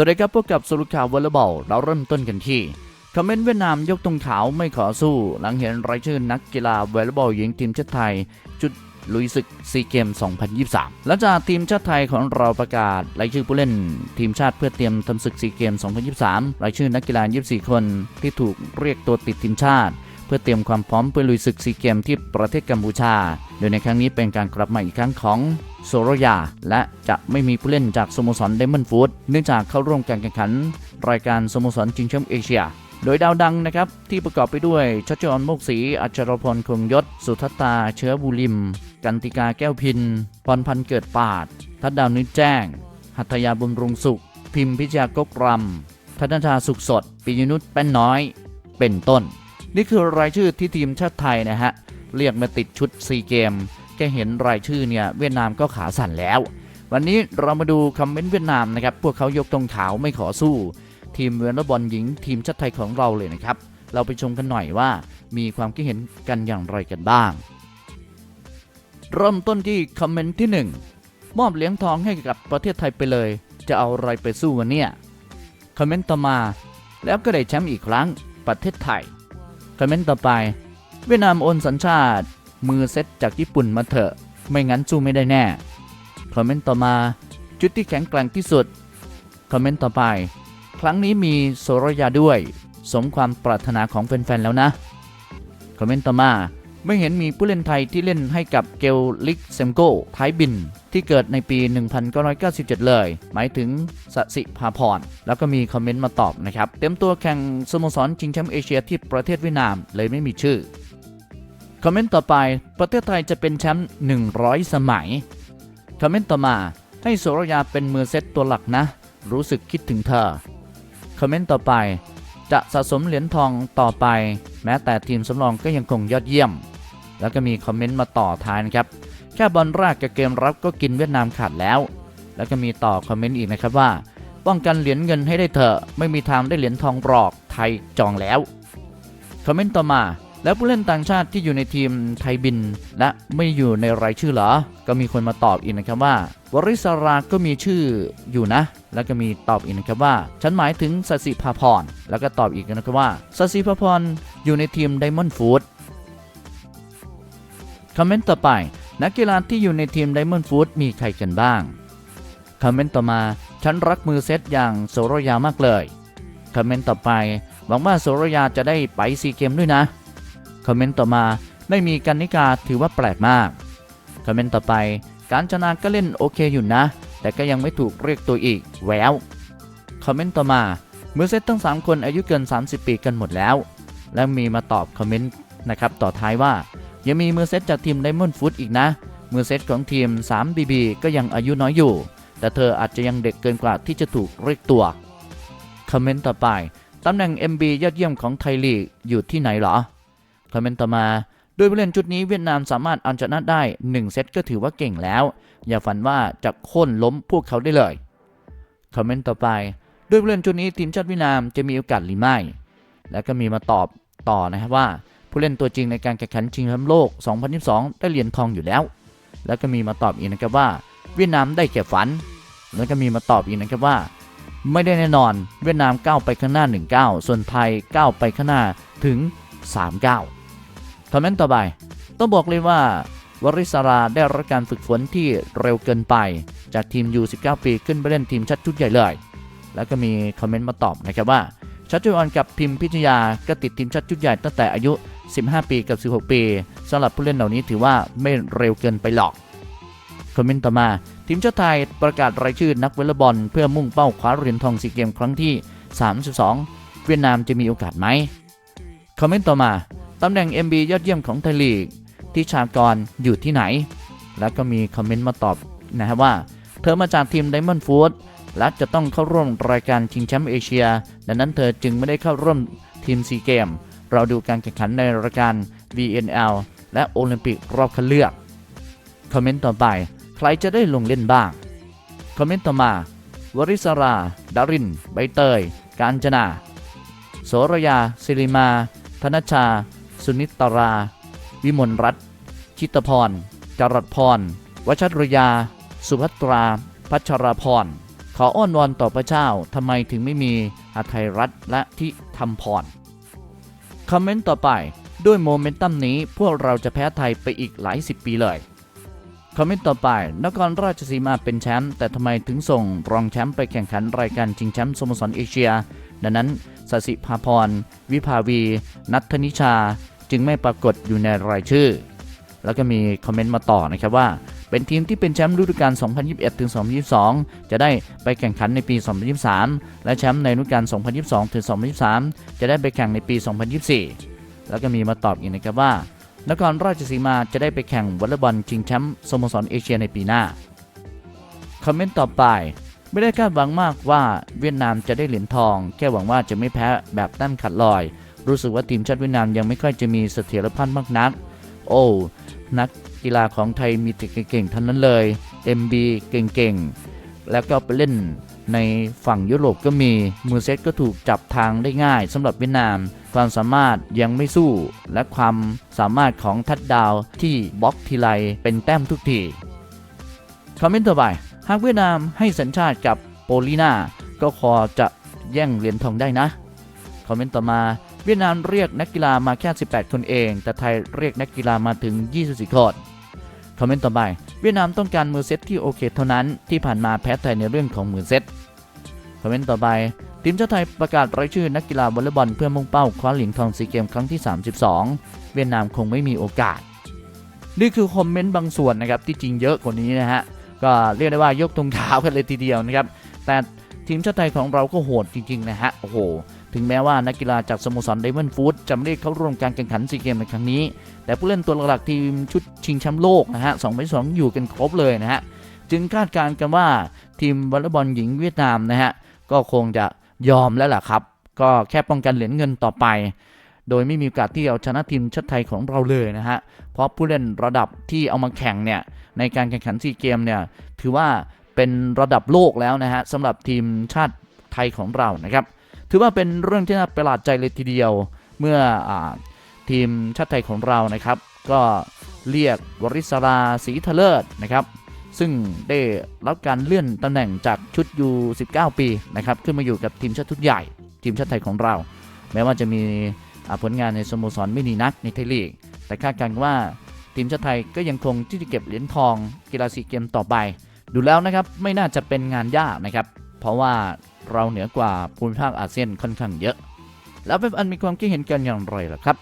สวัสดีครับพบกับสรุปข่าววอลเลย์บอลเราเริ่มต้นกันที่คอมเมนต์เวียดนามยกตรงขาวไม่ขอสู้ หลังเห็นรายชื่อนักกีฬาวอลเลย์บอลหญิงทีมชาติไทย จุดลุยศึกซีเกม 2023 หลังจากทีมชาติไทยของเราประกาศรายชื่อผู้เล่น ทีมชาติเพื่อเตรียมทำศึกซีเกม 2023 รายชื่อนักกีฬา 24 คนที่ถูกเรียกตัวติดทีมชาติ เพื่อเตรียมความพร้อมเพื่อลุยศึกซีเกมที่ประเทศกัมพูชา โดยในครั้งนี้เป็นการกลับมาอีกครั้งของโซโรยา และจะไม่มีผู้เล่นจากสโมสรเดมอนฟูดเนื่องจากเข้าร่วมการแข่งขัน รายการสโมสรชิงแชมป์เอเชียโดยดาวดังนะครับ ที่ประกอบไปด้วยชัชวอนมกศรีอัชรพลคงยศ สุทัตตา เชื้อบุริม กันติกาแก้วพินพรพันธ์เกิดปาด ทัดดาวนิดแจ้ง หัตยาบุญรุงสุข พิมพิชยากกรำธนชาสุขสด ปิยนุชแป้นน้อย เป็นต้น นี่คือรายชื่อที่ทีมชาติไทยนะฮะ เรียกมาติดชุดซีเกมแค่เห็นรายชื่อเนี่ยเวียดนามก็ขาสั่นแล้ว วันนี้เรามาดูคอมเมนต์เวียดนามนะครับ พวกเขายกตรงขาวไม่ขอสู้ ทีมเวอร์บอลหญิงทีมชาติไทยของเราเลยนะครับ เราไปชมกันหน่อยว่ามีความคิดเห็นกันอย่างไรกันบ้าง เริ่มต้นที่คอมเมนต์ที่ 1 มอบเหรียญทองให้กับประเทศไทยไปเลย จะเอาอะไรไปสู้วันเนี่ยคอมเมนต์ต่อมา แล้วก็ได้แชมป์อีกครั้งประเทศไทย คอมเมนต์ต่อไป เวียดนามโอนสัญชาติ มือเซตจากญี่ปุ่นมาเถอะ ไม่งั้นสู้ไม่ได้แน่ คอมเมนต์ต่อมา จุดที่แข็งแกร่งที่สุด คอมเมนต์ต่อไป ครั้งนี้มีโซรยาด้วย สมความปรารถนาของแฟนๆแล้วนะ คอมเมนต์ต่อมา ไม่เห็นมีผู้เล่นไทยที่เล่นให้กับเกลลิกเซมโกไทยบิน ที่เกิดในปี 1997 เลย หมายถึงสสิภาพร แล้วก็มีคอมเมนต์มาตอบนะครับ เต็มตัวแข่งสโมสรชิงแชมป์เอเชียที่ประเทศเวียดนามเลยไม่มีชื่อ คอมเมนต์ต่อไป ประเทศไทยจะเป็นแชมป์ 100 สมัย คอมเมนต์ต่อมา ให้โสรยาเป็นมือเซตตัวหลักนะ รู้สึกคิดถึงเธอ คอมเมนต์ต่อไป จะสะสมเหรียญทองต่อไป แม้แต่ทีมสำรองก็ยังคงยอดเยี่ยม แล้วก็มีคอมเมนต์มาต่อท้ายนะครับ แค่บอลแรกกับเกมรับก็กินเวียดนามขาดแล้ว แล้วก็มีต่อคอมเมนต์อีกนะครับว่า ป้องกันเหรียญเงินให้ได้เถอะ ไม่มีทางได้เหรียญทองหรอกไทยจองแล้ว คอมเมนต์ต่อมาแล้วผู้เล่นต่างชาติที่อยู่ในทีมไทยบิน และไม่อยู่ในรายชื่อเหรอ ก็มีคนมาตอบอีกนะครับว่าวริศราก็มีชื่ออยู่นะ แล้วก็มีตอบอีกนะครับว่า ฉันหมายถึงสสิภาพร แล้วก็ตอบอีกนะครับว่าสสิภาพรอยู่ในทีมไดมอนด์ฟูดคอมเมนต์ต่อไป นักกีฬาที่อยู่ในทีมไดมอนด์ฟูดมีใครกันบ้าง คอมเมนต์ต่อมา ฉันรักมือเซตอย่างโซโรยามากเลย คอมเมนต์ต่อไป หวังว่าโซโรยาจะได้ไปซีเกมด้วยนะ คอมเมนต์ต่อมา ไม่มีกันนิกาถือว่าแปลกมาก คอมเมนต์ต่อไป การชนะก็เล่นโอเคอยู่นะ แต่ก็ยังไม่ถูกเรียกตัวอีก แวว คอมเมนต์ต่อมา มือเซตทั้ง 3 คนอายุเกิน 30 ปีกันหมดแล้ว และมีมาตอบคอมเมนต์นะครับต่อท้ายว่า ยังมีมือเซตจากทีมไดมอนด์ฟุตอีกนะ มือเซตของทีม 3BB ก็ยังอายุน้อยอยู่ แต่เธออาจจะยังเด็กเกินกว่าที่จะถูกเรียกตัว คอมเมนต์ต่อไป ตำแหน่ง MB ยอดเยี่ยมของไทยลีกอยู่ที่ไหนหรอ คอมเมนต์ต่อมาโดยผู้เล่นชุดนี้เวียดนามสามารถเอาชนะได้ 1 เซตก็ถือว่าเก่งแล้ว อย่าฝันว่าจะโค่นล้มพวกเขาได้เลย คอมเมนต์ต่อไปโดยผู้เล่นชุดนี้ทีมชาติเวียดนามจะมีโอกาสหรือไม่ แล้วก็มีมาตอบต่อนะครับว่า ผู้เล่นตัวจริงในการแข่งขันชิงแชมป์โลก 2022 ได้เหรียญทองอยู่แล้ว แล้วก็มีมาตอบอีกนะครับว่า เวียดนามได้แค่ฝัน แล้วก็มีมาตอบอีกนะครับว่า ไม่ได้แน่นอนเวียดนามก้าวไปข้างหน้า 19 ส่วนไทยก้าวไปข้างหน้าถึง 39 คอมเมนต์ต่อไป ต้องบอกเลยว่าวริศราได้รับการฝึกฝนที่เร็วเกินไป จากทีม U19 ปีขึ้นไปเล่นทีมชัดชุดใหญ่เลย แล้วก็มีคอมเมนต์มาตอบนะครับว่าชัดจุยออนกับพิมพิชยาก็ติดทีมชัดชุดใหญ่ตั้งแต่อายุ 15 ปีกับ 16 ปีสำหรับผู้เล่นเหล่านี้ถือว่าไม่เร็วเกินไปหรอก คอมเมนต์ต่อมา ทีมชาติไทยประกาศรายชื่อนักวอลเลย์บอล เพื่อมุ่งเป้าคว้าเหรียญทองซีเกมครั้งที่ 32 เวียดนามจะมีโอกาสไหมคอมเมนต์ต่อมาตำแหน่ง MB ยอดเยี่ยมของไทยลีกที่ชากรอยู่ที่ไหน แล้วก็มีคอมเมนต์มาตอบนะครับว่า เธอมาจากทีม Diamond Food และจะต้องเข้าร่วมรายการชิงแชมป์เอเชีย ดังนั้นเธอจึงไม่ได้เข้าร่วมทีมซีเกม เราดูการแข่งขันในรายการ VNL และโอลิมปิกรอบคัดเลือก คอมเมนต์ต่อไป ใครจะได้ลงเล่นบ้าง คอมเมนต์ต่อมา วริศราดาริน ใบเตย กาญจนา โสรยา ศิริมา ธนชา สุนิตรา วิมลรัตน์ชิตพร จรัสพร วชรยา สุภัตรา พัชรพร ขออ้อนวอนต่อพระเจ้าทำไมถึงไม่มีอาไทยรัฐและที่ทำพร คอมเมนต์ต่อไป ด้วยโมเมนตัมนี้พวกเราจะแพ้ไทยไปอีกหลายสิบปีเลยคอมเมนต์ต่อไปนครราชสีมาเป็นแชมป์แต่ทำไมถึงส่งรองแชมป์ไปแข่งขันรายการชิงแชมป์สโมสรเอเชีย ดังนั้นสสิภาพร วิภาวี นัทธนิชา จึงไม่ปรากฏอยู่ในรายชื่อ แล้วก็มีคอมเมนต์มาต่อนะครับว่า เป็นทีมที่เป็นแชมป์ฤดูกาล 2021 ถึง 2022 จะได้ไปแข่งขันในปี 2023 และแชมป์ในฤดูกาล 2022 ถึง 2023 จะได้ไปแข่งในปี 2024 แล้วก็มีมาตอบอีกนะครับว่านครราชสีมาจะได้ไปแข่งวอลเลย์บอลชิงแชมป์สโมสรเอเชียในปีหน้า คอมเมนต์ต่อไป ไม่ได้คาดหวังมากว่าเวียดนามจะได้เหรียญทอง แค่หวังว่าจะไม่แพ้แบบแต้มขัดลอย รู้สึกว่าทีมชาติเวียดนามยังไม่ค่อยจะมีเสถียรภาพมากนัก โอ้นักกีฬาของไทยมีแต่เก่งๆทั้งนั้นเลย MB เก่งๆ แล้วก็ไปเล่นในฝั่งยุโรปก็มี มือเซตก็ถูกจับทางได้ง่ายสำหรับเวียดนาม ความสามารถยังไม่สู้ และความสามารถของทัดดาวที่บล็อกทีไรเป็นแต้มทุกทีคอมเมนต์ต่อไป หากเวียดนามให้สัญชาติกับโปลีนาก็พอจะแย่งเหรียญทองได้นะ คอมเมนต์ต่อมา เวียดนามเรียกนักกีฬามาแค่ 18 คนเอง แต่ไทยเรียกนักกีฬามาถึง 24 คนคอมเมนต์ต่อไป เวียดนามต้องการมือเซตที่โอเคเท่านั้น ที่ผ่านมาแพ้ไทยในเรื่องของมือเซตคอมเมนต์ต่อไปทีมชาติไทยประกาศรายชื่อนักกีฬาวอลเลย์บอลเพื่อมุ่งเป้าคว้าเหรียญทองซีเกมครั้งที่ 32 เวียดนามคงไม่มีโอกาส นี่คือคอมเมนต์บางส่วนนะครับที่จริงเยอะกว่านี้นะฮะก็เรียกได้ว่ายกตรงเท้ากันเลยทีเดียวนะครับแต่ทีมชาติไทยของเราก็โหดจริงๆนะฮะโอ้โห ถึงแม้ว่านักกีฬาจากสโมสรไดมอนด์ฟู้ดจะไม่ได้เข้าร่วมการแข่งขันซีเกมในครั้งนี้ แต่ผู้เล่นตัวหลักๆทีมชุดชิงแชมป์โลกนะฮะ2 2 2อยู่กันครบเลยนะฮะจึงคาดการณ์กันว่าทีมวอลเลย์บอลหญิงเวียดนามนะฮะก็คงจะยอมแล้วล่ะครับ ก็แค่ป้องกันเหรียญเงินต่อไป โดยไม่มีโอกาสที่เอาชนะทีมชาติไทยของเราเลยนะฮะเพราะผู้เล่นระดับที่เอามาแข่งเนี่ยในการแข่งขันซีเกมเนี่ยถือว่าเป็นระดับโลกแล้วนะฮะสำหรับทีมชาติไทยของเรานะครับ ถือว่าเป็นเรื่องที่น่าประหลาดใจเลยทีเดียว เมื่ออทีมชาติไทยของเรานะครับ ก็เรียกวริศราศรีทะเลิศนะครับ ซึ่งได้รับการเลื่อนตำแหน่งจากชุดยู19 ปีนะครับ ขึ้นมาอยู่กับทีมชาติชุดใหญ่ ทีมชาติไทยของเรา แม้ว่าจะมีผลงานในสโมสรไม่ดีนักในไทยลีก แต่คาดการณ์ว่าทีมชาติไทยก็ยังคงที่จะเก็บเหรียญทองกีฬาซีเกมต่อไป ดูแล้วนะครับไม่น่าจะเป็นงานยากนะครับ เพราะว่า เราเหนือกว่าภูมิภาคอาเซียนค่อนข้างเยอะ แล้วเป็นอันมีความคิดเห็นกันอย่างไรล่ะครับ